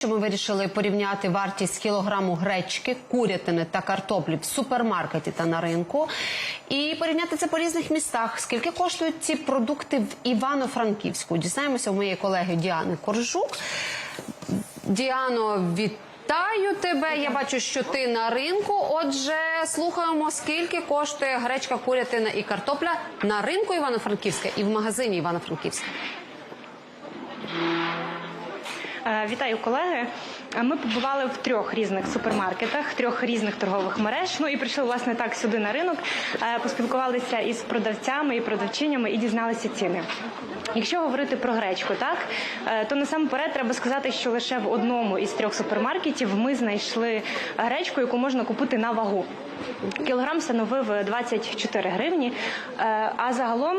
Що ми вирішили порівняти вартість кілограму гречки, курятини та картоплі в супермаркеті та на ринку, і порівняти це по різних містах. Скільки коштують ці продукти в Івано-Франківську? Дізнаємося у моєї колеги Діани Коржук. Діано, вітаю тебе. Я бачу, що ти на ринку. Отже, слухаємо, скільки коштує гречка, курятина і картопля на ринку Івано-Франківська і в магазині Івано-Франківська. Е, Вітаю, колеги. Е, Ми побували в трьох різних супермаркетах, трьох різних торгових мереж. Ну і прийшли власне так сюди на ринок. е, Поспілкувалися із продавцями і продавчинями і дізналися ціни. Якщо говорити про гречку, так то насамперед треба сказати, що лише в одному із трьох супермаркетів ми знайшли гречку, яку можна купити на вагу. Кілограм становив 24 гривні, а загалом.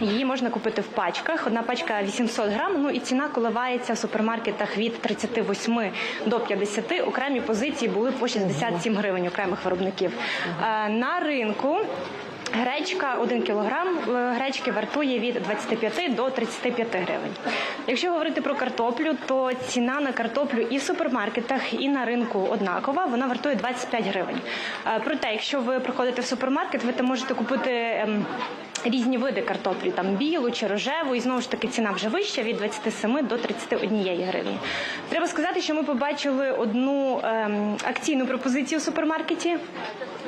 Її можна купити в пачках. Одна пачка 800 грам. Ну і ціна коливається в супермаркетах від 38 до 50. Окремі позиції були по 67 гривень окремих виробників. Е, На ринку. Гречка 1 кілограм е, гречки вартує від 25 до 35 гривень. Якщо говорити про картоплю, то ціна на картоплю і в супермаркетах, і на ринку однакова. Вона вартує 25 гривень. Е, Проте, якщо ви приходите в супермаркет, ви там можете купити. Різні види картоплі, там білу чи рожеву, і знову ж таки ціна вже вища від 27 до 31 гривні. Треба сказати, що ми побачили одну ем, акційну пропозицію в супермаркеті.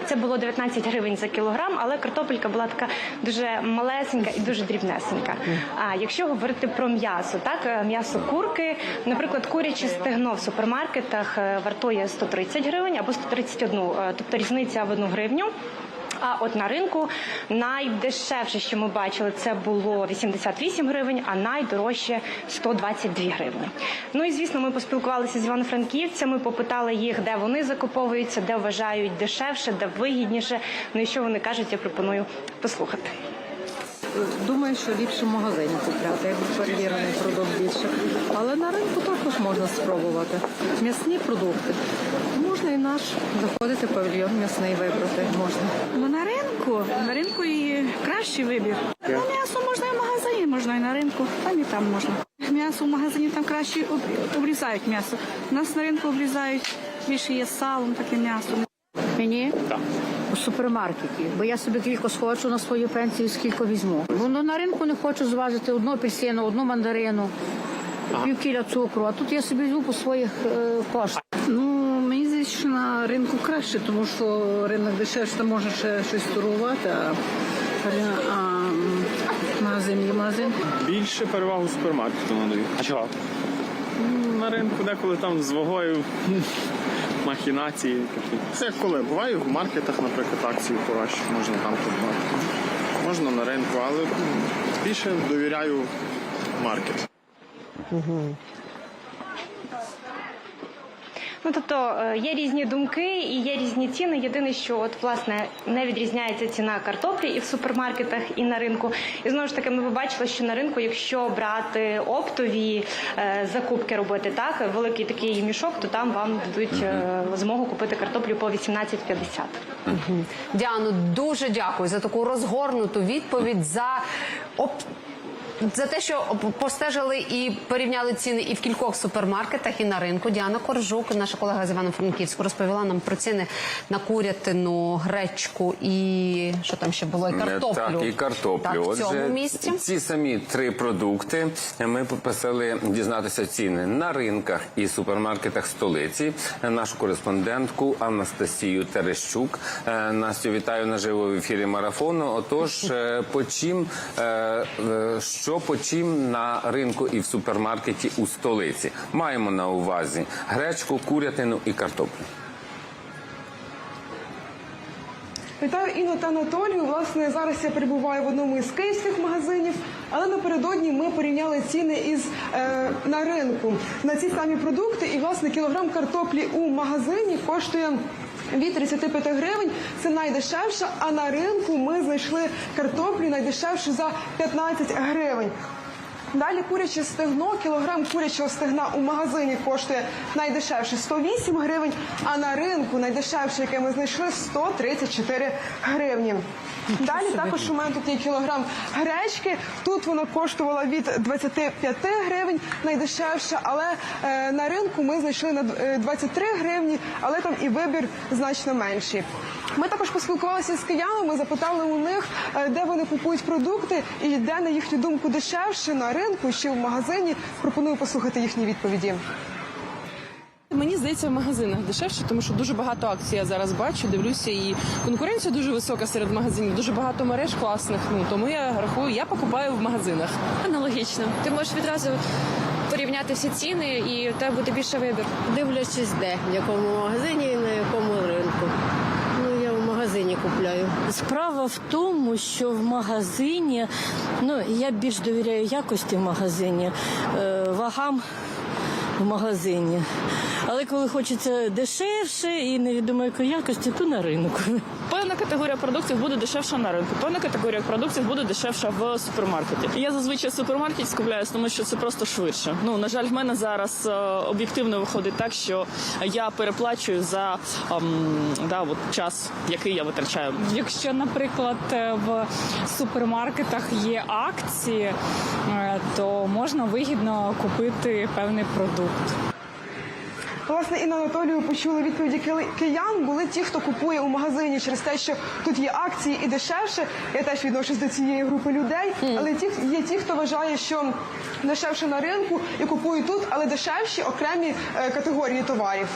Це було 19 гривень за кілограм, але картопелька була така дуже малесенька і дуже дрібнесенька. А якщо говорити про м'ясо, так е, м'ясо курки, наприклад, куряче стегно в супермаркетах е, вартує 130 гривень або 131, е, тобто різниця в одну гривню. А от на ринку найдешевше, що ми бачили, це було 88 гривень, а найдорожче 122 гривні. Ну і звісно, ми поспілкувалися з івано-франківцями, попитали їх, де вони закуповуються, де вважають дешевше, де вигідніше. Ну і що вони кажуть, я пропоную послухати. Думаю, що ліпше в магазині купляти, якби перевірений продукт більше. Але на ринку також можна спробувати. М'ясні продукти. Можна наш заходити в павільйон м'ясний вибрати можна. Ну на ринку, на ринку і кращий вибір. Ну, м'ясо можна і в магазині, можна і на ринку, там і там можна. М'ясо в магазині там краще обрізають м'ясо. У нас на ринку обрізають більше є салом, таке м'ясо. Мені у супермаркеті, бо я собі кілько схочу на свою пенсію, скільки візьму. Воно на ринку не хочу зважити одну апельсину, одну мандарину, пів кіля цукру, а тут я собі візьму по своїх е, коштах. Ну, що на ринку краще, тому що ринок дешевше, там можна ще щось торгувати, а, а магазин є магазин. Більше перевагу супермаркету надаю. А чого? На ринку деколи там з вагою махінації такі. Це як коли буває в маркетах, наприклад, акції хороші, можна там придбати. Можна на ринку, але більше довіряю маркет. Ну тобто е, є різні думки і є різні ціни. Єдине, що от власне не відрізняється ціна картоплі і в супермаркетах, і на ринку. І знову ж таки, ми побачили, що на ринку, якщо брати оптові е, закупки робити так, великий такий мішок, то там вам дадуть е, змогу купити картоплю по 18,50. Діано, дуже дякую за таку розгорнуту відповідь за оп... За те, що постежили і порівняли ціни і в кількох супермаркетах, і на ринку. Діана Коржук, наша колега з Івано-Франківську, розповіла нам про ціни на курятину, гречку і що там ще було, і картоплю. Так, і картоплю. Так, в Отже, місці. ці самі три продукти ми попросили дізнатися ціни на ринках і супермаркетах столиці. Нашу кореспондентку Анастасію Терещук. Е, Настю, вітаю наживо в ефірі марафону. Отож, е, по чим, е, е, що по чим на ринку і в супермаркеті у столиці? Маємо на увазі гречку, курятину і картоплю. Вітаю Інну та Анатолію. Власне, зараз я перебуваю в одному із київських магазинів, але напередодні ми порівняли ціни із е, на ринку на ці самі продукти. І власне кілограм картоплі у магазині коштує. Від 35 гривень це найдешевша, а на ринку ми знайшли картоплю найдешевшу за 15 гривень. Далі куряче стегно, кілограм курячого стегна у магазині коштує найдешевше 108 гривень, а на ринку найдешевше, яке ми знайшли, 134 гривні. Далі також у мене тут є кілограм гречки. Тут вона коштувала від 25 гривень найдешевше, але е, на ринку ми знайшли на е, 23 гривні, але там і вибір значно менший. Ми також поспілкувалися з киянами, запитали у них, е, де вони купують продукти і де, на їхню думку, дешевше на ринку чи в магазині. Пропоную послухати їхні відповіді. Мені здається, в магазинах дешевше, тому що дуже багато акцій я зараз бачу, дивлюся, і конкуренція дуже висока серед магазинів. Дуже багато мереж класних. Ну тому я рахую, я покупаю в магазинах. Аналогічно. Ти можеш відразу порівняти всі ціни і у тебе буде більше вибір. Дивлячись де, в якому магазині на якому ринку. Ну, я в магазині купляю. Справа в тому, що в магазині, ну я більш довіряю якості в магазині, е, вагам в магазині. Але коли хочеться дешевше і невідомо якої якості, то на ринку. Певна категорія продуктів буде дешевша на ринку. Певна категорія продуктів буде дешевша в супермаркеті. Я зазвичай в супермаркеті скупляюсь, тому що це просто швидше. Ну на жаль, в мене зараз е, об'єктивно виходить так, що я переплачую за ем, да, от час, який я витрачаю. Якщо, наприклад, в супермаркетах є акції, е, то можна вигідно купити певний продукт. Власне, і на Анатолію почули відповіді киян. Були ті, хто купує у магазині через те, що тут є акції і дешевше. Я теж відношусь до цієї групи людей. Але ті, є ті, хто вважає, що дешевше на ринку і купують тут, але дешевші окремі е, категорії товарів.